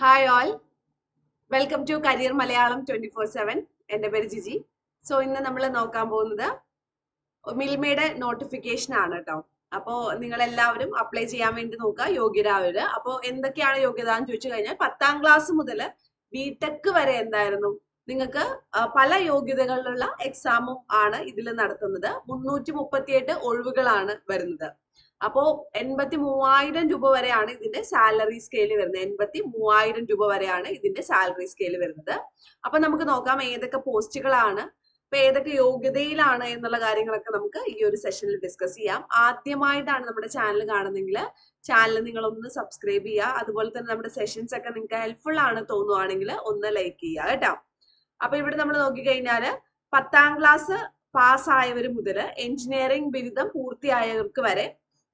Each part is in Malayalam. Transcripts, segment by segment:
Hi all welcome to career Malayalam twenty four seven എന്റെ പേര് ജിജി. സോ ഇന്ന് നമ്മൾ നോക്കാൻ പോകുന്നത് മിൽമയുടെ നോട്ടിഫിക്കേഷൻ ആണ് കേട്ടോ അപ്പോൾ നിങ്ങൾ എല്ലാവരും അപ്ലൈ ചെയ്യാൻ വേണ്ടി നോക്കുക യോഗ്യരാവര് അപ്പോൾ എന്തൊക്കെയാണ് യോഗ്യത എന്ന് ചോദിച്ചു കഴിഞ്ഞാൽ പത്താം ക്ലാസ് മുതൽ ബിടെക് വരെ എന്തായിരുന്നു? നിങ്ങൾക്ക് പല യോഗ്യതകളിലുള്ള എക്സാമും ആണ് ഇതിൽ നടത്തുന്നത്. മുന്നൂറ്റി മുപ്പത്തിയെട്ട് ഒഴിവുകളാണ് വരുന്നത്. അപ്പോ എൺപത്തി മൂവായിരം രൂപ വരെയാണ് ഇതിന്റെ സാലറി സ്കെയിൽ വരുന്നത്. എൺപത്തി മൂവായിരം രൂപ വരെയാണ് ഇതിന്റെ സാലറി സ്കെയിൽ വരുന്നത്. അപ്പൊ നമുക്ക് നോക്കാം ഏതൊക്കെ പോസ്റ്റുകളാണ് ഇപ്പൊ ഏതൊക്കെ യോഗ്യതയിലാണ് എന്നുള്ള കാര്യങ്ങളൊക്കെ നമുക്ക് ഈ ഒരു സെഷനിൽ ഡിസ്കസ് ചെയ്യാം. ആദ്യമായിട്ടാണ് നമ്മുടെ ചാനൽ കാണുന്നെങ്കിൽ ചാനൽ നിങ്ങൾ ഒന്ന് സബ്സ്ക്രൈബ് ചെയ്യുക. അതുപോലെ തന്നെ നമ്മുടെ സെഷൻസ് ഒക്കെ നിങ്ങൾക്ക് ഹെൽപ്ഫുൾ ആണ് തോന്നുവാണെങ്കിൽ ഒന്ന് ലൈക്ക് ചെയ്യുക കേട്ടോ. അപ്പൊ ഇവിടെ നമ്മൾ നോക്കിക്കഴിഞ്ഞാൽ പത്താം ക്ലാസ് പാസ്സായവർ മുതൽ എഞ്ചിനീയറിംഗ് ബിരുദം പൂർത്തിയായവർക്ക് വരെ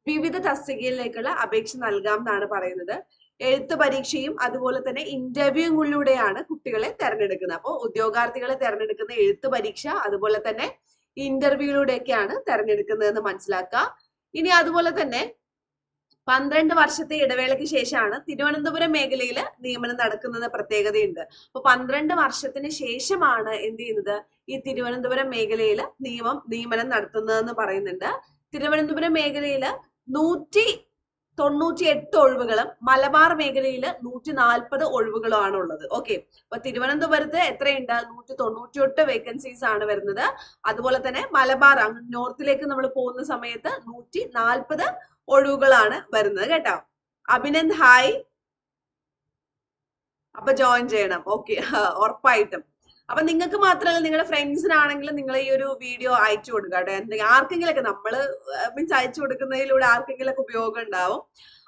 വിവിധ തസ്തികയിലേക്കുള്ള അപേക്ഷ നൽകാം എന്നാണ് പറയുന്നത്. എഴുത്ത് പരീക്ഷയും അതുപോലെ തന്നെ ഇന്റർവ്യൂകളിലൂടെയാണ് കുട്ടികളെ തെരഞ്ഞെടുക്കുന്നത്. അപ്പോൾ ഉദ്യോഗാർത്ഥികളെ തെരഞ്ഞെടുക്കുന്ന എഴുത്ത് പരീക്ഷ അതുപോലെ തന്നെ ഇന്റർവ്യൂയിലൂടെയൊക്കെയാണ് തെരഞ്ഞെടുക്കുന്നതെന്ന് മനസ്സിലാക്കുക. ഇനി അതുപോലെ തന്നെ പന്ത്രണ്ട് വർഷത്തെ ഇടവേളയ്ക്ക് ശേഷമാണ് തിരുവനന്തപുരം മേഖലയിൽ നിയമനം നടക്കുന്നത് പ്രത്യേകതയുണ്ട്. അപ്പൊ പന്ത്രണ്ട് വർഷത്തിന് ശേഷമാണ് എന്ത് ചെയ്യുന്നത്? ഈ തിരുവനന്തപുരം മേഖലയിൽ നിയമം നിയമനം നടത്തുന്നതെന്ന് പറയുന്നുണ്ട്. തിരുവനന്തപുരം മേഖലയിൽ നൂറ്റി തൊണ്ണൂറ്റി എട്ട് ഒഴിവുകളും മലബാർ മേഖലയിൽ നൂറ്റി നാൽപ്പത് ഒഴിവുകളുമാണ് ഉള്ളത് ഓക്കെ അപ്പൊ തിരുവനന്തപുരത്ത് എത്രയുണ്ട്? നൂറ്റി തൊണ്ണൂറ്റി എട്ട് വേക്കൻസീസ് ആണ് വരുന്നത്. അതുപോലെ തന്നെ മലബാർ നോർത്തിലേക്ക് നമ്മൾ പോകുന്ന സമയത്ത് നൂറ്റി നാൽപ്പത് ഒഴിവുകളാണ് വരുന്നത് കേട്ടോ. അഭിനന്ദ് ഹായ് അപ്പൊ ജോയിൻ ചെയ്യണം. ഓക്കെ ഉറപ്പായിട്ടും. അപ്പൊ നിങ്ങൾക്ക് മാത്രമല്ല നിങ്ങളുടെ ഫ്രണ്ട്സിനാണെങ്കിലും നിങ്ങൾ ഈ ഒരു വീഡിയോ അയച്ചു കൊടുക്കുക കേട്ടോ. എന്തെങ്കിലും ആർക്കെങ്കിലൊക്കെ നമ്മൾ മീൻസ് അയച്ചു കൊടുക്കുന്നതിലൂടെ ആർക്കെങ്കിലൊക്കെ ഉപയോഗം ഉണ്ടാവും.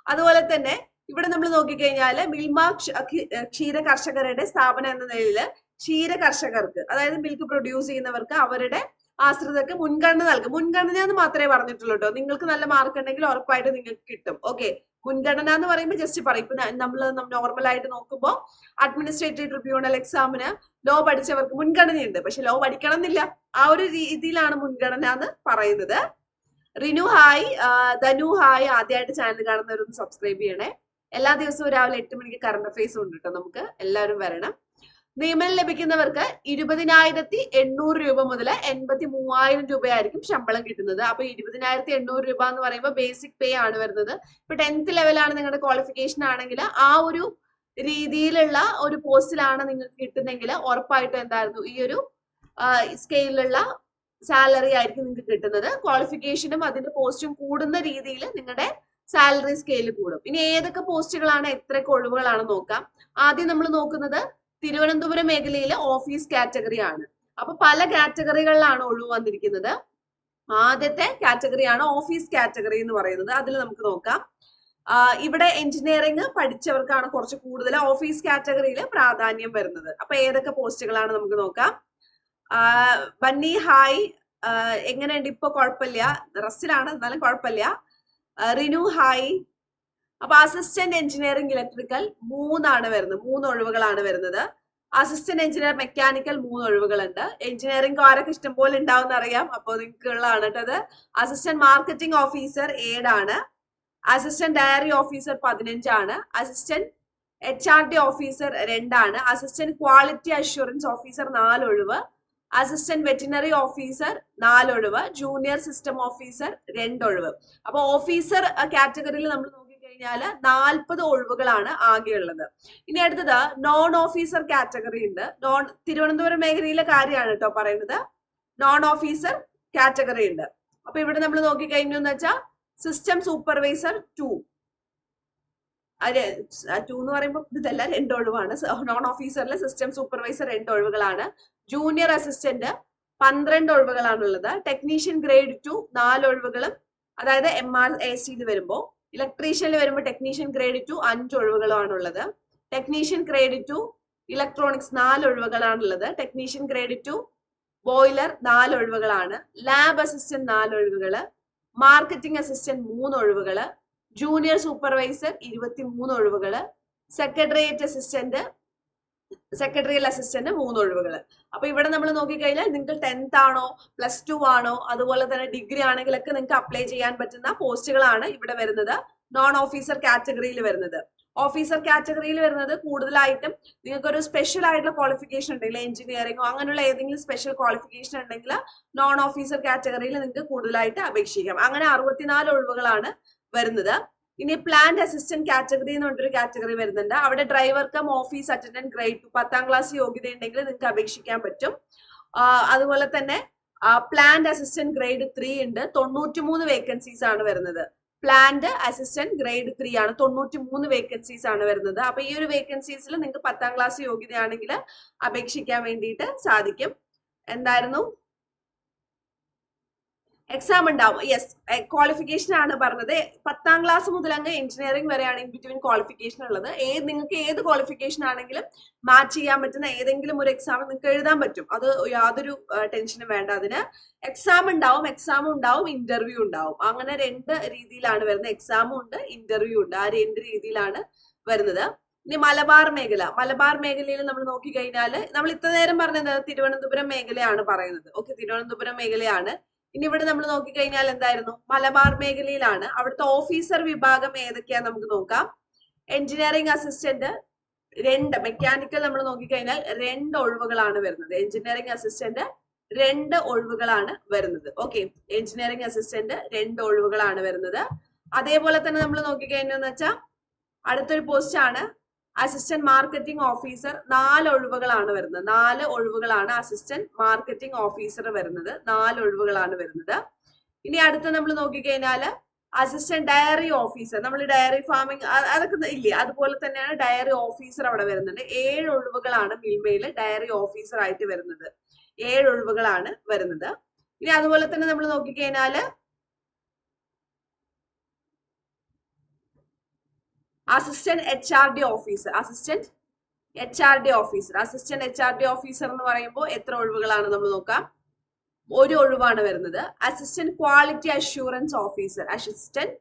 അതുപോലെ തന്നെ ഇവിടെ നമ്മൾ നോക്കിക്കഴിഞ്ഞാൽ മിൽമ ക്ഷ- ക്ഷീര കർഷകരുടെ സ്ഥാപനം എന്ന നിലയിൽ ക്ഷീര കർഷകർക്ക് അതായത് മിൽക്ക് പ്രൊഡ്യൂസ് ചെയ്യുന്നവർക്ക് അവരുടെ ആശ്രിതർക്ക് മുൻഗണന നൽകും. മുൻഗണന എന്ന് മാത്രമേ പറഞ്ഞിട്ടുള്ളൂ കേട്ടോ. നിങ്ങൾക്ക് നല്ല മാർക്ക് ഉണ്ടെങ്കിൽ ഉറപ്പായിട്ട് നിങ്ങൾക്ക് കിട്ടും. ഓക്കെ. മുൻഗണന എന്ന് പറയുമ്പോൾ ജസ്റ്റ് പറയും. ഇപ്പൊ നമ്മൾ നോർമൽ ആയിട്ട് നോക്കുമ്പോൾ അഡ്മിനിസ്ട്രേറ്റീവ് ട്രിബ്യൂണൽ എക്സാമിന് ലോ പഠിച്ചവർക്ക് മുൻഗണനയുണ്ട്. പക്ഷെ ലോ പഠിക്കണം എന്നില്ല ആ ഒരു രീതിയിലാണ് മുൻഗണന എന്ന് പറയുന്നത്. റിനു ഹായ്. ധനു ഹായ്. ആദ്യമായിട്ട് ചാനൽ കാണുന്നവരൊന്ന് സബ്സ്ക്രൈബ് ചെയ്യണേ. എല്ലാ ദിവസവും രാവിലെ എട്ട് മണിക്ക് കറണ്ട് അഫയേഴ്സ് ഉണ്ട് കേട്ടോ നമുക്ക്. എല്ലാവരും വരണം. നിയമനം ലഭിക്കുന്നവർക്ക് ഇരുപതിനായിരത്തി എണ്ണൂറ് രൂപ മുതൽ എൺപത്തി മൂവായിരം രൂപയായിരിക്കും ശമ്പളം കിട്ടുന്നത്. അപ്പൊ ഇരുപതിനായിരത്തി എണ്ണൂറ് രൂപ എന്ന് പറയുമ്പോൾ ബേസിക് പേ ആണ് വരുന്നത്. ഇപ്പൊ ടെൻത്ത് ലെവലാണ് നിങ്ങളുടെ ക്വാളിഫിക്കേഷൻ ആണെങ്കിൽ ആ ഒരു രീതിയിലുള്ള ഒരു പോസ്റ്റിലാണ് നിങ്ങൾക്ക് കിട്ടുന്നെങ്കിൽ ഉറപ്പായിട്ടും എന്തായിരുന്നു? ഈ ഒരു സ്കെയിലുള്ള സാലറി ആയിരിക്കും നിങ്ങൾക്ക് കിട്ടുന്നത്. ക്വാളിഫിക്കേഷനും അതിന്റെ പോസ്റ്റും കൂടുന്ന രീതിയിൽ നിങ്ങളുടെ സാലറി സ്കെയിൽ കൂടും. ഇനി ഏതൊക്കെ പോസ്റ്റുകളാണ് എത്രയൊക്കെ ഒഴിവുകളാണ് നോക്കാം. ആദ്യം നമ്മൾ നോക്കുന്നത് തിരുവനന്തപുരം മേഖലയിലെ ഓഫീസ് കാറ്റഗറി ആണ്. അപ്പൊ പല കാറ്റഗറികളിലാണ് ഒഴിവ് വന്നിരിക്കുന്നത്. ആദ്യത്തെ കാറ്റഗറിയാണ് ഓഫീസ് കാറ്റഗറി എന്ന് പറയുന്നത്. അതിൽ നമുക്ക് നോക്കാം. ഇവിടെ എഞ്ചിനീയറിംഗ് പഠിച്ചവർക്കാണ് കുറച്ച് കൂടുതൽ ഓഫീസ് കാറ്റഗറിയിൽ പ്രാധാന്യം വരുന്നത്. അപ്പൊ ഏതൊക്കെ പോസ്റ്റുകളാണ് നമുക്ക് നോക്കാം. ബന്നി ഹായ് എങ്ങനെയുണ്ട്? ഇപ്പൊ കുഴപ്പമില്ല. റെസ്റ്റിലാണ് എന്നാലും കുഴപ്പമില്ല. റിനു ഹായ് അപ്പൊ അസിസ്റ്റന്റ് എഞ്ചിനീയറിംഗ് ഇലക്ട്രിക്കൽ മൂന്നാണ് വരുന്നത്. മൂന്ന് ഒഴിവുകളാണ് വരുന്നത്. അസിസ്റ്റന്റ് എഞ്ചിനീയർ മെക്കാനിക്കൽ മൂന്ന് ഒഴിവുകളുണ്ട്. എഞ്ചിനീയറിംഗ് ഇഷ്ടം പോലെ ഉണ്ടാവും അറിയാം. അപ്പോൾ നിങ്ങൾക്ക് ഉള്ളതാണ് കേട്ടത് അസിസ്റ്റന്റ് മാർക്കറ്റിംഗ് ഓഫീസർ ഏഴാണ്. Assistant dairy officer പതിനഞ്ചാണ്. Assistant H R D officer രണ്ടാണ്. അസിസ്റ്റന്റ് ക്വാളിറ്റി അഷുറൻസ് ഓഫീസർ നാല് ഒഴിവ് അസിസ്റ്റന്റ് വെറ്റിനറി ഓഫീസർ നാലൊഴിവ്. ജൂനിയർ സിസ്റ്റം ഓഫീസർ രണ്ടൊഴിവ്. അപ്പൊ ഓഫീസർ കാറ്റഗറിയിൽ നമ്മൾ നോക്കിക്കഴിഞ്ഞാൽ നാൽപ്പത് ഒഴിവുകളാണ് ആകെയുള്ളത് ഇനി അടുത്തത് നോൺ ഓഫീസർ കാറ്റഗറി ഉണ്ട്. നോൺ തിരുവനന്തപുരം മേഖലയിലെ കാര്യമാണ് കേട്ടോ പറയുന്നത്. നോൺ ഓഫീസർ കാറ്റഗറി ഉണ്ട്. അപ്പൊ ഇവിടെ നമ്മൾ നോക്കിക്കഴിഞ്ഞു എന്ന് വെച്ചാൽ സിസ്റ്റം സൂപ്പർവൈസർ ടു ടു എന്ന് പറയുമ്പോൾ ഇതല്ല രണ്ട് ഒഴിവാണ്. നോൺ ഓഫീസറിലെ സിസ്റ്റം സൂപ്പർവൈസർ രണ്ട് ഒഴിവുകളാണ്. ജൂനിയർ അസിസ്റ്റന്റ് പന്ത്രണ്ട് ഒഴിവുകളാണുള്ളത് ടെക്നീഷ്യൻ ഗ്രേഡ് ടു നാല് ഒഴിവുകളും. അതായത് എം ആർ എ സിയിൽ വരുമ്പോൾ ഇലക്ട്രീഷ്യനിൽ വരുമ്പോൾ ടെക്നീഷ്യൻ ഗ്രേഡ് ടു അഞ്ച് ഒഴിവുകളാണുള്ളത്. ടെക്നീഷ്യൻ ഗ്രേഡ് ടു ഇലക്ട്രോണിക്സ് നാല് ഒഴിവുകളാണുള്ളത്. ടെക്നീഷ്യൻ ഗ്രേഡ് ടു ബോയിലർ നാല് ഒഴിവുകളാണ്. ലാബ് അസിസ്റ്റന്റ് നാല് ഒഴിവുകൾ. മാർക്കറ്റിംഗ് അസിസ്റ്റന്റ് മൂന്ന് ഒഴിവുകൾ. ജൂനിയർ സൂപ്പർവൈസർ ഇരുപത്തി മൂന്ന് ഒഴിവുകൾ. സെക്രട്ടേറിയറ്റ് അസിസ്റ്റന്റ് സെക്രട്ടറിയൽ അസിസ്റ്റന്റ് മൂന്ന് ഒഴിവുകൾ അപ്പൊ ഇവിടെ നമ്മൾ നോക്കിക്കഴിഞ്ഞാൽ നിങ്ങൾക്ക് ടെൻത്ത് ആണോ പ്ലസ് ടു ആണോ അതുപോലെ തന്നെ ഡിഗ്രി ആണെങ്കിലൊക്കെ നിങ്ങൾക്ക് അപ്ലൈ ചെയ്യാൻ പറ്റുന്ന പോസ്റ്റുകളാണ് ഇവിടെ വരുന്നത്. നോൺ ഓഫീസർ കാറ്റഗറിയിൽ വരുന്നത്. ഓഫീസർ കാറ്റഗറിയിൽ വരുന്നത് കൂടുതലായിട്ടും നിങ്ങൾക്ക് ഒരു സ്പെഷ്യൽ ആയിട്ടുള്ള ക്വാളിഫിക്കേഷൻ ഉണ്ടെങ്കിൽ എഞ്ചിനീയറിംഗോ അങ്ങനെയുള്ള ഏതെങ്കിലും സ്പെഷ്യൽ ക്വാളിഫിക്കേഷൻ ഉണ്ടെങ്കിൽ നോൺ ഓഫീസർ കാറ്റഗറിയിൽ നിങ്ങൾക്ക് കൂടുതലായിട്ട് അപേക്ഷിക്കാം. അങ്ങനെ അറുപത്തിനാല് ഒഴിവുകളാണ് വരുന്നത്. ഇനി പ്ലാന്റ് അസിസ്റ്റന്റ് കാറ്റഗറി എന്ന് പറഞ്ഞൊരു കാറ്റഗറി വരുന്നുണ്ട്. അവിടെ driver cum office attendant grade two പത്താം ക്ലാസ് യോഗ്യത ഉണ്ടെങ്കിൽ നിങ്ങൾക്ക് അപേക്ഷിക്കാൻ പറ്റും. അതുപോലെ തന്നെ പ്ലാന്റ് അസിസ്റ്റന്റ് ഗ്രേഡ് ത്രീ ഉണ്ട് തൊണ്ണൂറ്റി മൂന്ന് വേക്കൻസീസ് ആണ് വരുന്നത്. പ്ലാന്റ് അസിസ്റ്റന്റ് ഗ്രേഡ് ത്രീ ആണ്. തൊണ്ണൂറ്റി മൂന്ന് വേക്കൻസീസ് ആണ് വരുന്നത്. അപ്പൊ ഈ ഒരു വേക്കൻസീസിൽ നിങ്ങൾക്ക് പത്താം ക്ലാസ് യോഗ്യതയാണെങ്കിൽ അപേക്ഷിക്കാൻ വേണ്ടിയിട്ട് സാധിക്കും. എന്തായിരുന്നു? എക്സാം ഉണ്ടാവും. യെസ് ക്വാളിഫിക്കേഷൻ ആണ് പറഞ്ഞത്. പത്താം ക്ലാസ് മുതൽ അങ്ങ് എഞ്ചിനീയറിംഗ് വരെയാണ് ഇൻ ബിറ്റ്വീൻ ക്വാളിഫിക്കേഷൻ ഉള്ളത്. ഏത് നിങ്ങൾക്ക് ഏത് ക്വാളിഫിക്കേഷൻ ആണെങ്കിലും മാച്ച് ചെയ്യാൻ പറ്റുന്ന ഏതെങ്കിലും ഒരു എക്സാം നിങ്ങൾക്ക് എഴുതാൻ പറ്റും. അത് യാതൊരു ടെൻഷനും വേണ്ട അതിന്. എക്സാം ഉണ്ടാവും എക്സാം ഉണ്ടാവും ഇന്റർവ്യൂ ഉണ്ടാവും. അങ്ങനെ രണ്ട് രീതിയിലാണ് വരുന്നത്. എക്സാമും ഉണ്ട് ഇന്റർവ്യൂ ഉണ്ട്. ആ രണ്ട് രീതിയിലാണ് വരുന്നത്. ഇനി മലബാർ മേഖല. മലബാർ മേഖലയിൽ നമ്മൾ നോക്കിക്കഴിഞ്ഞാൽ നമ്മൾ ഇത്ര നേരം പറഞ്ഞത് തിരുവനന്തപുരം മേഖലയാണ് പറയുന്നത്. ഓക്കെ തിരുവനന്തപുരം മേഖലയാണ്. ഇനി ഇവിടെ നമ്മൾ നോക്കിക്കഴിഞ്ഞാൽ എന്തായിരുന്നു? മലബാർ മേഖലയിലാണ്. അവിടുത്തെ ഓഫീസർ വിഭാഗം ഏതൊക്കെയാ നമുക്ക് നോക്കാം. എഞ്ചിനീയറിംഗ് അസിസ്റ്റന്റ് രണ്ട് മെക്കാനിക്കൽ നമ്മൾ നോക്കിക്കഴിഞ്ഞാൽ രണ്ട് ഒഴിവുകളാണ് വരുന്നത്. എഞ്ചിനീയറിംഗ് അസിസ്റ്റന്റ് രണ്ട് ഒഴിവുകളാണ് വരുന്നത്. ഓക്കെ എഞ്ചിനീയറിംഗ് അസിസ്റ്റന്റ് രണ്ട് ഒഴിവുകളാണ് വരുന്നത്. അതേപോലെ തന്നെ നമ്മൾ നോക്കിക്കഴിഞ്ഞെന്ന് വെച്ചാൽ അടുത്തൊരു പോസ്റ്റ് ആണ്. അസിസ്റ്റന്റ് മാർക്കറ്റിംഗ് ഓഫീസർ നാല് ഒഴിവുകളാണ് വരുന്നത്. നാല് ഒഴിവുകളാണ് അസിസ്റ്റന്റ് മാർക്കറ്റിംഗ് ഓഫീസർ വരുന്നത്. നാല് ഒഴിവുകളാണ് വരുന്നത്. ഇനി അടുത്ത നമ്മൾ നോക്കിക്കഴിഞ്ഞാൽ അസിസ്റ്റന്റ് ഡയറി ഓഫീസർ നമ്മൾ ഡയറി ഫാമിംഗ് അതൊക്കെ ഇല്ലേ? അതുപോലെ തന്നെയാണ് ഡയറി ഓഫീസർ അവിടെ വരുന്നുണ്ട് ഏഴ് ഒഴിവുകളാണ് മിൽമയിൽ ഡയറി ഓഫീസർ ആയിട്ട് വരുന്നത്. ഏഴ് ഒഴിവുകളാണ് വരുന്നത്. ഇനി അതുപോലെ തന്നെ നമ്മൾ നോക്കിക്കഴിഞ്ഞാൽ assistant H R D officer assistant H R D officer assistant H R D officer എന്ന് പറയുമ്പോൾ എത്ര ഒഴിവുകളാണ് നമ്മൾ നോക്കാം? ഒരു ഒഴിവാണ് വരുന്നത്. Assistant quality assurance officer assistant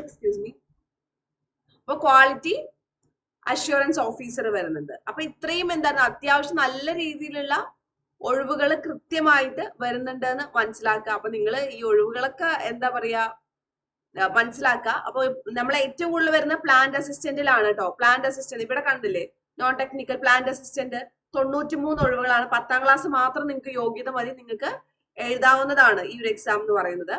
excuse me അപ്പൊ ക്വാളിറ്റി അഷുറൻസ് ഓഫീസർ വരുന്നുണ്ട്. അപ്പൊ ഇത്രയും എന്താണ്? അത്യാവശ്യം നല്ല രീതിയിലുള്ള ഒഴിവുകൾ കൃത്യമായിട്ട് വരുന്നുണ്ടെന്ന് മനസ്സിലാക്കുക. അപ്പൊ നിങ്ങൾ ഈ ഒഴിവുകളൊക്കെ എന്താ പറയാ മനസ്സിലാക്കുക അപ്പൊ നമ്മൾ ഏറ്റവും കൂടുതൽ വരുന്ന പ്ലാന്റ് അസിസ്റ്റന്റിലാണ് കേട്ടോ പ്ലാന്റ് അസിസ്റ്റന്റ് ഇവിടെ കണ്ടില്ലേ? നോൺ ടെക്നിക്കൽ പ്ലാന്റ് അസിസ്റ്റന്റ് തൊണ്ണൂറ്റി മൂന്ന് ഒഴിവുകളാണ്. പത്താം ക്ലാസ് മാത്രം നിങ്ങൾക്ക് യോഗ്യത മതി. നിങ്ങൾക്ക് എഴുതാവുന്നതാണ് ഈ ഒരു എക്സാം എന്ന് പറയുന്നത്.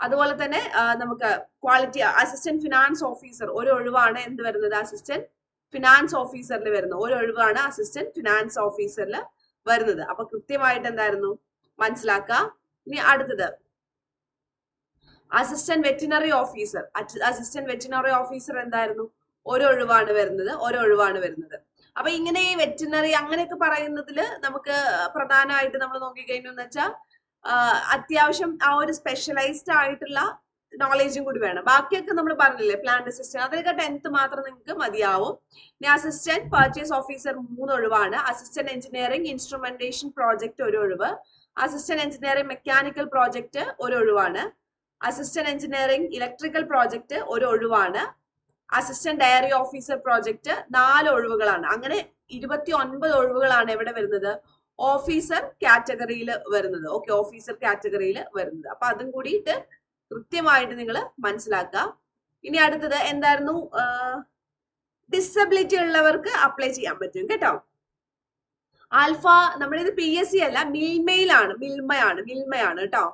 അതുപോലെ തന്നെ നമുക്ക് ക്വാളിറ്റി അസിസ്റ്റന്റ് ഫിനാൻസ് ഓഫീസർ ഒരു ഒഴിവാണ് എന്ത് വരുന്നത്? അസിസ്റ്റന്റ് ഫിനാൻസ് ഓഫീസറിൽ വരുന്നത് ഒരു ഒഴിവാണ് അസിസ്റ്റന്റ് ഫിനാൻസ് ഓഫീസറിൽ വരുന്നത്. അപ്പൊ കൃത്യമായിട്ട് എന്തായിരുന്നു? മനസ്സിലാക്കുക ഇനി അടുത്തത്. Assistant veterinary officer assistant veterinary officer എന്തായിരുന്നു? ഓരോ വരുന്നത് ഓരോ വരുന്നത്. അപ്പൊ ഇങ്ങനെ ഈ വെറ്റിനറി അങ്ങനെയൊക്കെ പറയുന്നതിൽ നമുക്ക് പ്രധാനമായിട്ട് നമ്മൾ നോക്കിക്കഴിഞ്ഞു എന്ന് വെച്ചാൽ അത്യാവശ്യം ആ ഒരു സ്പെഷ്യലൈസ്ഡ് ആയിട്ടുള്ള നോളേജും കൂടി വേണം. ബാക്കിയൊക്കെ നമ്മൾ പറഞ്ഞില്ലേ പ്ലാന്റ് അസിസ്റ്റന്റ് അതിലൊക്കെ ടെൻത്ത് മാത്രം നിങ്ങൾക്ക് മതിയാവും. ഇനി അസിസ്റ്റന്റ് പർച്ചേസ് ഓഫീസർ മൂന്ന് ഒഴിവാണ്. അസിസ്റ്റന്റ് എഞ്ചിനീയറിംഗ് ഇൻസ്ട്രുമെന്റേഷൻ പ്രോജക്റ്റ് ഒരു ഒഴിവ്. അസിസ്റ്റന്റ് എഞ്ചിനീയറിംഗ് മെക്കാനിക്കൽ പ്രോജക്റ്റ് ഒരു ഒഴിവാണ്. അസിസ്റ്റന്റ് എഞ്ചിനീയറിംഗ് ഇലക്ട്രിക്കൽ പ്രോജക്റ്റ് ഒരു ഒഴിവാണ്. അസിസ്റ്റന്റ് ഡയറി ഓഫീസർ പ്രോജക്റ്റ് നാല് ഒഴിവുകളാണ്. അങ്ങനെ ഇരുപത്തി ഒൻപത് ഒഴിവുകളാണ് എവിടെ വരുന്നത്? ഓഫീസർ കാറ്റഗറിയിൽ വരുന്നത്. ഓക്കെ ഓഫീസർ കാറ്റഗറിയിൽ വരുന്നത്. അപ്പൊ അതും കൂടിയിട്ട് കൃത്യമായിട്ട് നിങ്ങൾ മനസ്സിലാക്കുക. ഇനി അടുത്തത് എന്തായിരുന്നു? ഡിസബിലിറ്റി ഉള്ളവർക്ക് അപ്ലൈ ചെയ്യാൻ പറ്റും കേട്ടോ. ആൽഫ നമ്മുടെ ഇത് പി എസ് സി അല്ല മിൽമയിലാണ്. മിൽമയാണ് മിൽമയാണ് കേട്ടോ.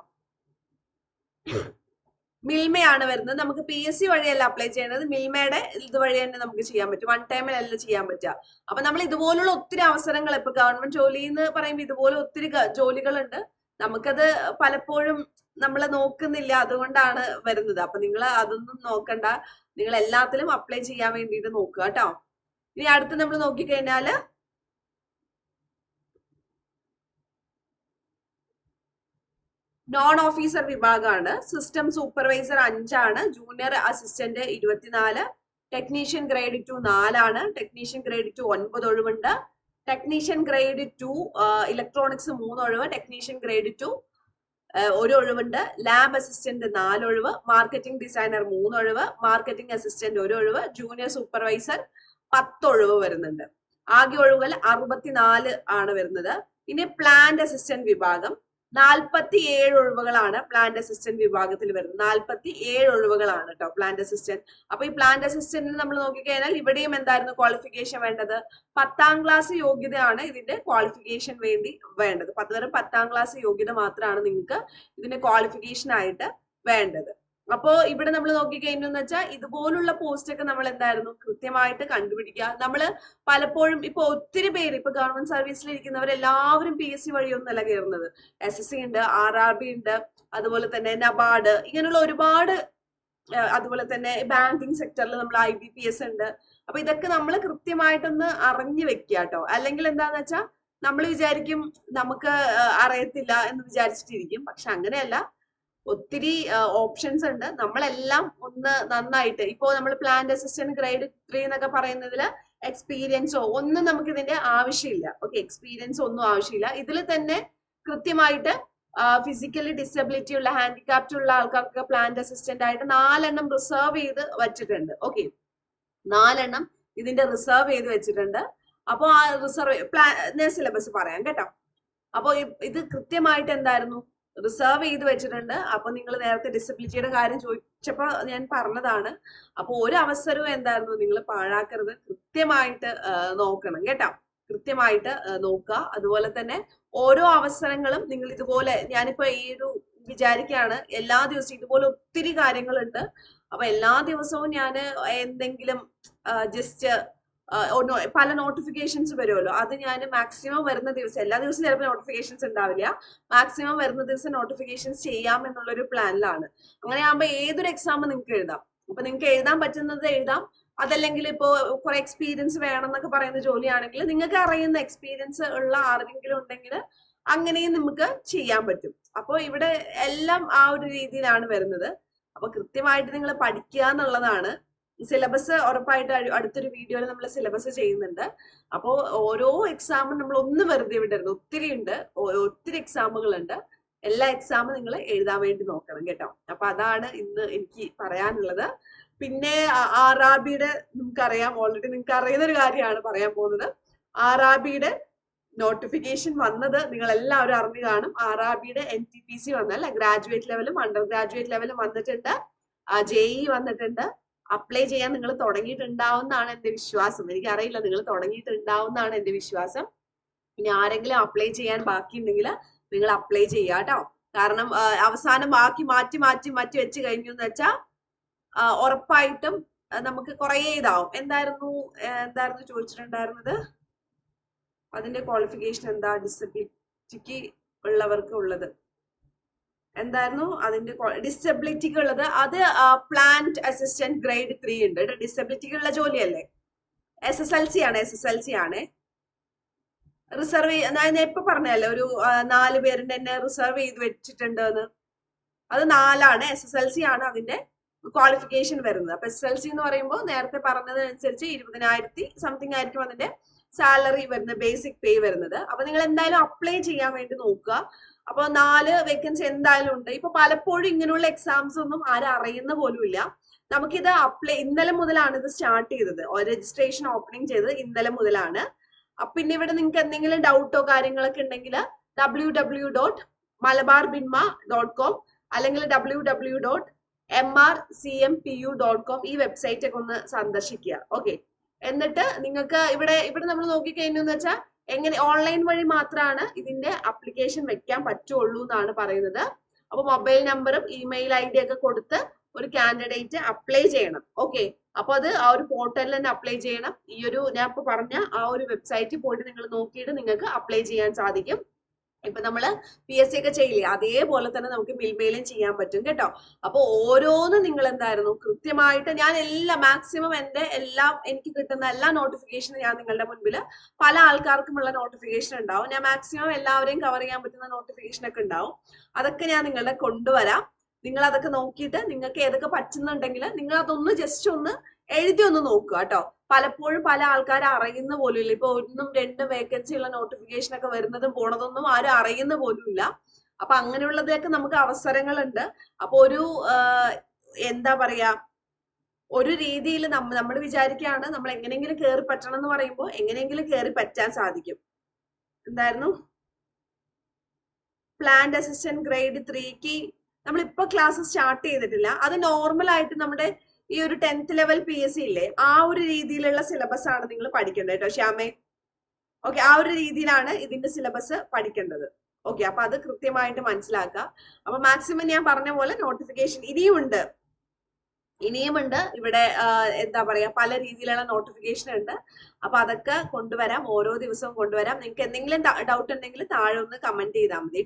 മിൽമയാണ് വരുന്നത്. നമുക്ക് പി എസ് സി വഴിയല്ല അപ്ലൈ ചെയ്യേണ്ടത്. മിൽമയുടെ ഇത് വഴി തന്നെ നമുക്ക് ചെയ്യാൻ പറ്റും. വൺ ടൈമിലല്ല ചെയ്യാൻ പറ്റുക. അപ്പൊ നമ്മൾ ഇതുപോലുള്ള ഒത്തിരി അവസരങ്ങൾ ഇപ്പൊ ഗവൺമെന്റ് ജോലി എന്ന് പറയുമ്പോൾ ഇതുപോലെ ഒത്തിരി ജോലികളുണ്ട്. നമുക്കത് പലപ്പോഴും നമ്മൾ നോക്കുന്നില്ല. അതുകൊണ്ടാണ് വരുന്നത്. അപ്പൊ നിങ്ങൾ അതൊന്നും നോക്കണ്ട. നിങ്ങൾ എല്ലാത്തിലും അപ്ലൈ ചെയ്യാൻ വേണ്ടിയിട്ട് നോക്കുക കേട്ടോ. ഇനി അടുത്ത് നമ്മൾ നോക്കിക്കഴിഞ്ഞാൽ നോൺ ഓഫീസർ വിഭാഗമാണ് സിസ്റ്റം സൂപ്പർവൈസർ അഞ്ചാണ്. ജൂനിയർ അസിസ്റ്റന്റ് ഇരുപത്തിനാല്. ടെക്നീഷ്യൻ ഗ്രേഡ് ടു നാലാണ്. ടെക്നീഷ്യൻ ഗ്രേഡ് ടു ഒൻപത് ഒഴിവുണ്ട്. ടെക്നീഷ്യൻ ഗ്രേഡ് ടു ഇലക്ട്രോണിക്സ് മൂന്ന് ഒഴിവ്. ടെക്നീഷ്യൻ ഗ്രേഡ് ടു ഒരു ഒഴിവുണ്ട്. ലാബ് അസിസ്റ്റന്റ് നാല് ഒഴിവ്. മാർക്കറ്റിംഗ് ഡിസൈനർ മൂന്ന് ഒഴിവ്. മാർക്കറ്റിംഗ് അസിസ്റ്റന്റ് ഒരു ഒഴിവ്. ജൂനിയർ സൂപ്പർവൈസർ പത്ത് ഒഴിവ് വരുന്നുണ്ട്. ആകെ ഒഴിവുകൾ അറുപത്തിനാല് ആണ് വരുന്നത്. ഇനി പ്ലാന്റ് അസിസ്റ്റന്റ് വിഭാഗം. നാൽപ്പത്തി ഏഴ് ഒഴിവുകളാണ് പ്ലാന്റ് അസിസ്റ്റന്റ് വിഭാഗത്തിൽ വരുന്നത്. നാൽപ്പത്തി ഏഴ് ഒഴിവുകളാണ് കേട്ടോ പ്ലാന്റ് അസിസ്റ്റന്റ് അപ്പൊ ഈ പ്ലാന്റ് അസിസ്റ്റന്റിന് നമ്മൾ നോക്കിക്കഴിഞ്ഞാൽ ഇവിടെയും എന്തായിരുന്നു ക്വാളിഫിക്കേഷൻ വേണ്ടത്? പത്താം ക്ലാസ് യോഗ്യതയാണ് ഇതിന്റെ ക്വാളിഫിക്കേഷൻ വേണ്ടി വേണ്ടത്. പത്ത് വരെ പത്താം ക്ലാസ് യോഗ്യത മാത്രമാണ് നിങ്ങൾക്ക് ഇതിന്റെ ക്വാളിഫിക്കേഷൻ ആയിട്ട് വേണ്ടത്. അപ്പോ ഇവിടെ നമ്മൾ നോക്കിക്കഴിഞ്ഞെന്ന് വെച്ചാൽ ഇതുപോലുള്ള പോസ്റ്റ് ഒക്കെ നമ്മൾ എന്തായിരുന്നു കൃത്യമായിട്ട് കണ്ടുപിടിക്കുക. നമ്മൾ പലപ്പോഴും ഇപ്പൊ ഒത്തിരി പേര് ഇപ്പൊ ഗവൺമെന്റ് സർവീസിൽ ഇരിക്കുന്നവരെല്ലാവരും പി എസ് സി വഴിയൊന്നല്ല കയറുന്നത് എസ് എസ് സി ഉണ്ട് ആർ ആർ ബി ഉണ്ട് അതുപോലെ തന്നെ നബാർഡ് ഇങ്ങനെയുള്ള ഒരുപാട് അതുപോലെ തന്നെ ബാങ്കിങ് സെക്ടറിൽ നമ്മൾ ഐ ബി പി എസ് ഉണ്ട് അപ്പൊ ഇതൊക്കെ നമ്മൾ കൃത്യമായിട്ടൊന്ന് അറിഞ്ഞു വെക്കുക കേട്ടോ അല്ലെങ്കിൽ എന്താന്ന് വെച്ചാൽ നമ്മൾ വിചാരിക്കും നമുക്ക് അറിയത്തില്ല എന്ന് വിചാരിച്ചിട്ടിരിക്കും. പക്ഷെ അങ്ങനെയല്ല. ഒത്തിരി ഓപ്ഷൻസ് ഉണ്ട്. നമ്മളെല്ലാം ഒന്ന് നന്നായിട്ട് ഇപ്പോ നമ്മൾ പ്ലാന്റ് അസിസ്റ്റന്റ് ഗ്രേഡ് ത്രീ എന്നൊക്കെ പറയുന്നതിൽ എക്സ്പീരിയൻസോ ഒന്നും നമുക്ക് ഇതിന്റെ ആവശ്യമില്ല. ഓക്കെ എക്സ്പീരിയൻസ് ഒന്നും ആവശ്യമില്ല. ഇതിൽ തന്നെ കൃത്യമായിട്ട് ഫിസിക്കലി ഡിസബിലിറ്റി ഉള്ള ഹാൻഡിക്യാപ്റ്റ് ഉള്ള ആൾക്കാർക്ക് പ്ലാന്റ് അസിസ്റ്റന്റ് ആയിട്ട് നാലെണ്ണം റിസർവ് ചെയ്ത് വെച്ചിട്ടുണ്ട്. ഓക്കെ നാലെണ്ണം ഇതിന്റെ റിസർവ് ചെയ്ത് വെച്ചിട്ടുണ്ട്. അപ്പോൾ ആ റിസർവ് പ്ലാ സിലബസ് പറയാം കേട്ടോ. അപ്പോൾ ഇത് കൃത്യമായിട്ട് എന്തായിരുന്നു? റിസർവ് ചെയ്ത് വെച്ചിട്ടുണ്ട്. അപ്പൊ നിങ്ങൾ നേരത്തെ ഡിസബിലിറ്റിയുടെ കാര്യം ചോദിച്ചപ്പോൾ ഞാൻ പറഞ്ഞതാണ്. അപ്പൊ ഒരു അവസരവും എന്തായിരുന്നു? നിങ്ങൾ പാഴാക്കരുത്. കൃത്യമായിട്ട് നോക്കണം കേട്ടോ. കൃത്യമായിട്ട് നോക്കുക. അതുപോലെ തന്നെ ഓരോ അവസരങ്ങളും നിങ്ങൾ ഇതുപോലെ ഞാനിപ്പോ ഈ ഒരു വിചാരിക്കുകയാണ്. എല്ലാ ദിവസവും ഇതുപോലെ ഒത്തിരി കാര്യങ്ങളുണ്ട്. അപ്പൊ എല്ലാ ദിവസവും ഞാൻ എന്തെങ്കിലും ജസ്റ്റ് പല നോട്ടിഫിക്കേഷൻസ് വരുമല്ലോ അത് ഞാൻ മാക്സിമം വരുന്ന ദിവസം എല്ലാ ദിവസവും ചിലപ്പോൾ നോട്ടിഫിക്കേഷൻസ് ഉണ്ടാവില്ല. മാക്സിമം വരുന്ന ദിവസം നോട്ടിഫിക്കേഷൻസ് ചെയ്യാം എന്നുള്ളൊരു പ്ലാനിലാണ് അങ്ങനെ ആകുമ്പോൾ ഏതൊരു എക്സാം നിങ്ങൾക്ക് എഴുതാം. അപ്പൊ നിങ്ങൾക്ക് എഴുതാൻ പറ്റുന്നത് എഴുതാം. അതല്ലെങ്കിൽ ഇപ്പോൾ കുറെ എക്സ്പീരിയൻസ് വേണം എന്നൊക്കെ പറയുന്ന ജോലിയാണെങ്കിൽ നിങ്ങൾക്ക് അറിയുന്ന എക്സ്പീരിയൻസ് ഉള്ള ആരെങ്കിലും ഉണ്ടെങ്കിൽ അങ്ങനെയും നമുക്ക് ചെയ്യാൻ പറ്റും. അപ്പോൾ ഇവിടെ എല്ലാം ആ ഒരു രീതിയിലാണ് വരുന്നത്. അപ്പൊ കൃത്യമായിട്ട് നിങ്ങൾ പഠിക്കുക എന്നുള്ളതാണ്. സിലബസ് ഉറപ്പായിട്ട് അടുത്തൊരു വീഡിയോയിൽ നമ്മൾ സിലബസ് ചെയ്യുന്നുണ്ട്. അപ്പോൾ ഓരോ എക്സാമും നമ്മൾ ഒന്ന് വെറുതെ വിടരുത്. ഒത്തിരി ഉണ്ട്. ഒത്തിരി എക്സാമുകളുണ്ട് എല്ലാ എക്സാമും നിങ്ങൾ എഴുതാൻ വേണ്ടി നോക്കണം കേട്ടോ. അപ്പൊ അതാണ് ഇന്ന് എനിക്ക് പറയാനുള്ളത്. പിന്നെ ആറാബിയുടെ നിങ്ങൾക്കറിയാം ഓൾറെഡി നിങ്ങൾക്ക് അറിയുന്ന ഒരു കാര്യമാണ് പറയാൻ പോകുന്നത്. ആറാബിയുടെ നോട്ടിഫിക്കേഷൻ വന്നത് നിങ്ങൾ എല്ലാവരും അറിഞ്ഞു കാണും. ആറാബിയുടെ എൻ ടി പി സി വന്നല്ല ഗ്രാജുവേറ്റ് ലെവലും അണ്ടർ ഗ്രാജുവേറ്റ് ലെവലും വന്നിട്ടുണ്ട്. ജെഇ വന്നിട്ടുണ്ട്. അപ്ലൈ ചെയ്യാൻ നിങ്ങൾ തുടങ്ങിയിട്ടുണ്ടാവുന്നതാണ് എന്റെ വിശ്വാസം. എനിക്കറിയില്ല നിങ്ങൾ തുടങ്ങിയിട്ടുണ്ടാവുന്നതാണ് എന്റെ വിശ്വാസം. ഇനി ആരെങ്കിലും അപ്ലൈ ചെയ്യാൻ ബാക്കിയുണ്ടെങ്കിൽ നിങ്ങൾ അപ്ലൈ ചെയ്യുക കേട്ടോ. കാരണം അവസാനം ബാക്കി മാറ്റി മാറ്റി മാറ്റി വെച്ച് കഴിഞ്ഞു എന്ന് വെച്ചാൽ ഉറപ്പായിട്ടും നമുക്ക് കുറേ ഇതാവും. എന്തായിരുന്നു എന്തായിരുന്നു ചോദിച്ചിട്ടുണ്ടായിരുന്നത്? അതിന്റെ ക്വാളിഫിക്കേഷൻ എന്താ? ഡിസബിലിറ്റിക്ക് ഉള്ളവർക്ക് ഉള്ളത്. എന്തായിരുന്നു? അതിന്റെ ഡിസബിലിറ്റിക്ക് ഉള്ളത് അത് പ്ലാന്റ് അസിസ്റ്റന്റ് ഗ്രേഡ് ത്രീ ഉണ്ട്. ഡിസബിലിറ്റിക്ക് ഉള്ള ജോലിയല്ലേ? എസ് എസ് എൽ സി ആണ് എസ് എസ് എൽ സി ആണ്. റിസർവ് ഞാൻ ഇപ്പൊ പറഞ്ഞല്ലേ ഒരു നാല് പേരുടെ തന്നെ റിസർവ് ചെയ്ത് വെച്ചിട്ടുണ്ട് എന്ന് അത് നാലാണ്. എസ് എസ് എൽ സി ആണ് അതിന്റെ ക്വാളിഫിക്കേഷൻ വരുന്നത്. അപ്പൊ എസ് എൽ സി എന്ന് പറയുമ്പോൾ നേരത്തെ പറഞ്ഞതിനനുസരിച്ച് ഇരുപതിനായിരത്തി സംതിങ് ആയിരിക്കും അതിന്റെ സാലറി വരുന്നത് ബേസിക് പേ വരുന്നത്. അപ്പൊ നിങ്ങൾ എന്തായാലും അപ്ലൈ ചെയ്യാൻ വേണ്ടി നോക്കുക. അപ്പൊ നാല് വേക്കൻസി എന്തായാലും ഉണ്ട്. ഇപ്പൊ പലപ്പോഴും ഇങ്ങനെയുള്ള എക്സാംസ് ഒന്നും ആരും അറിയുന്ന പോലുമില്ല നമുക്കിത് അപ്ലൈ ഇന്നലെ മുതലാണ് ഇത് സ്റ്റാർട്ട് ചെയ്തത്. രജിസ്ട്രേഷൻ ഓപ്പണിംഗ് ചെയ്തത് ഇന്നലെ മുതലാണ്. അപ്പൊ പിന്നെ ഇവിടെ നിങ്ങൾക്ക് എന്തെങ്കിലും ഡൗട്ടോ കാര്യങ്ങളൊക്കെ ഉണ്ടെങ്കിൽ ഡബ്ല്യൂ ഡബ്ല്യൂ ഡോട്ട് മലബാർ ബിൻമ ഡോട്ട് കോം അല്ലെങ്കിൽ W W dot M R C M P U dot com ഈ വെബ്സൈറ്റ് ഒക്കെ ഒന്ന് സന്ദർശിക്കുക. ഓക്കെ എന്നിട്ട് നിങ്ങൾക്ക് ഇവിടെ ഇവിടെ നമ്മൾ നോക്കിക്കഴിഞ്ഞു എന്ന് വെച്ചാൽ എങ്ങനെ ഓൺലൈൻ വഴി മാത്രമാണ് ഇതിന്റെ അപ്ലിക്കേഷൻ വെക്കാൻ പറ്റുള്ളൂ എന്നാണ് പറയുന്നത്. അപ്പൊ മൊബൈൽ നമ്പറും ഇമെയിൽ ഐ ഡി ഒക്കെ കൊടുത്ത് ഒരു കാൻഡിഡേറ്റ് അപ്ലൈ ചെയ്യണം. ഓക്കെ അപ്പൊ അത് ആ ഒരു പോർട്ടലിൽ തന്നെ അപ്ലൈ ചെയ്യണം. ഈ ഒരു ഞാൻ ഇപ്പൊ പറഞ്ഞ ആ ഒരു വെബ്സൈറ്റിൽ പോയിട്ട് നിങ്ങൾ നോക്കിയിട്ട് നിങ്ങൾക്ക് അപ്ലൈ ചെയ്യാൻ സാധിക്കും. ഇപ്പൊ നമ്മൾ പി എസ് സി ഒക്കെ ചെയ്യില്ലേ അതേപോലെ തന്നെ നമുക്ക് മിൽമയിലും ചെയ്യാൻ പറ്റും കേട്ടോ. അപ്പൊ ഓരോന്നും നിങ്ങൾ എന്തായിരുന്നു കൃത്യമായിട്ട് ഞാൻ എല്ലാ മാക്സിമം എന്റെ എല്ലാം എനിക്ക് കിട്ടുന്ന എല്ലാ നോട്ടിഫിക്കേഷനും ഞാൻ നിങ്ങളുടെ മുൻപിൽ പല ആൾക്കാർക്കുമുള്ള നോട്ടിഫിക്കേഷൻ ഉണ്ടാവും. ഞാൻ മാക്സിമം എല്ലാവരെയും കവർ ചെയ്യാൻ പറ്റുന്ന നോട്ടിഫിക്കേഷൻ ഒക്കെ ഉണ്ടാവും. അതൊക്കെ ഞാൻ നിങ്ങളുടെ കൊണ്ടുവരാം. നിങ്ങൾ അതൊക്കെ നോക്കിയിട്ട് നിങ്ങൾക്ക് ഏതൊക്കെ പറ്റുന്നുണ്ടെങ്കിൽ നിങ്ങൾ അതൊന്ന് ജസ്റ്റ് ഒന്ന് എഴുതി ഒന്ന് നോക്കുക കേട്ടോ. പലപ്പോഴും പല ആൾക്കാർ അറിയുന്ന പോലും ഇല്ല ഇപ്പൊ ഒന്നും രണ്ടും വേക്കൻസിയുള്ള നോട്ടിഫിക്കേഷൻ ഒക്കെ വരുന്നതും പോണതൊന്നും ആരും അറിയുന്ന പോലും ഇല്ല അപ്പൊ അങ്ങനെയുള്ളതൊക്കെ നമുക്ക് അവസരങ്ങളുണ്ട്. അപ്പൊ ഒരു എന്താ പറയാ ഒരു രീതിയിൽ നമ്മ നമ്മൾ വിചാരിക്കുകയാണ് നമ്മൾ എങ്ങനെയെങ്കിലും കയറി പറ്റണം എന്ന് പറയുമ്പോൾ എങ്ങനെയെങ്കിലും കയറി പറ്റാൻ സാധിക്കും. എന്തായിരുന്നു? പ്ലാന്റ് അസിസ്റ്റന്റ് ഗ്രേഡ് ത്രീക്ക് നമ്മളിപ്പോ ക്ലാസ് സ്റ്റാർട്ട് ചെയ്തിട്ടില്ല. അത് നോർമൽ ആയിട്ട് നമ്മുടെ ഈ ഒരു tenth level P S C ഇല്ലേ ആ ഒരു രീതിയിലുള്ള സിലബസ് ആണ് നിങ്ങൾ പഠിക്കേണ്ടത് കേട്ടോ ശ്യാമേ. ഓക്കെ ആ ഒരു രീതിയിലാണ് ഇതിന്റെ സിലബസ് പഠിക്കേണ്ടത്. ഓക്കെ അപ്പൊ അത് കൃത്യമായിട്ട് മനസ്സിലാക്കുക. അപ്പൊ മാക്സിമം ഞാൻ പറഞ്ഞ പോലെ നോട്ടിഫിക്കേഷൻ ഇനിയും ഉണ്ട് ഇനിയുമുണ്ട്. ഇവിടെ എന്താ പറയാ പല രീതിയിലുള്ള നോട്ടിഫിക്കേഷൻ ഉണ്ട്. അപ്പൊ അതൊക്കെ കൊണ്ടുവരാം. ഓരോ ദിവസവും കൊണ്ടുവരാം. നിങ്ങൾക്ക് എന്തെങ്കിലും ഡൗട്ട് ഉണ്ടെങ്കിൽ താഴെ ഒന്ന് കമന്റ് ചെയ്താൽ മതി.